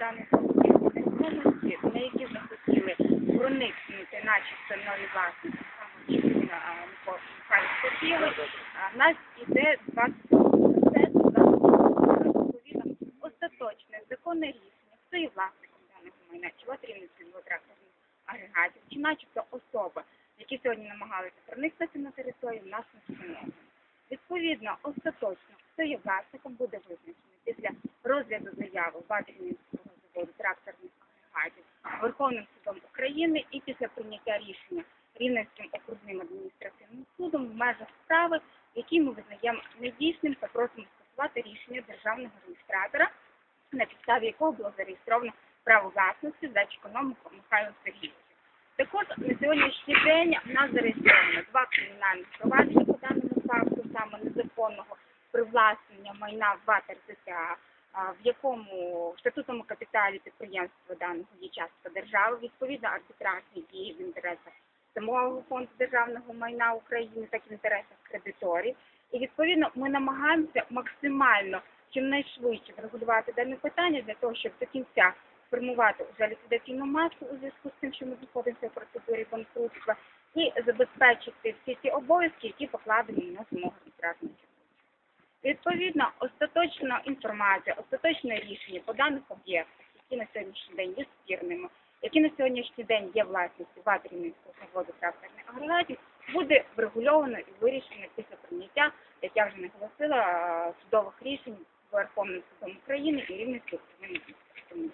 даних нерухомості, на які захотіли проникнути, начебто нові власники, саме частина Михайло Сергійович, в нас іде два процеси, відповідно остаточне законне рішення, хто є власником даного майна, чи от рівницьких тракторних агрегатів, чи начебто особи, які сьогодні намагалися проникнути на територію, в нас не встановлено. Відповідно, остаточно, хто є власником, буде визначений після розгляду заяви Ватрівницького заводу тракторних агрегатів Верховним судом України і після прийняття рішення Рівненським окружним адміністративним судом в межах справи, які ми визнаємо недійсним та просимо скасувати рішення державного реєстратора, на підставі якого було зареєстровано право власності за економіку Михайло Сергійовича. Також на сьогоднішній день в нас зареєстровано два кримінальні провадження по даному факту, саме незаконного привласнення майна ВАТ РЗТА, а, в якому в статутному капіталі підприємства даного є частка держави, відповідно арбітражні дії в інтересах самого фонду державного майна України, так і в інтересах кредиторів. І відповідно ми намагаємося максимально чим найшвидше врегулювати дане питання для того, щоб до кінця формувати вже ліквідаційну масу у зв'язку з тим, що ми знаходимося в процедурі банкрутства, і забезпечити всі ті обов'язки, які покладені на самого адміністративного Відповідно, остаточна інформація, остаточне рішення по даних об'єктах, які на сьогоднішній день є спірними, які на сьогоднішній день є власністю Ватрівницького заводу тракторних агрегатів, буде врегульовано і вирішено після прийняття, як я вже наголосила, судових рішень Верховним судом України і Рівненським судом.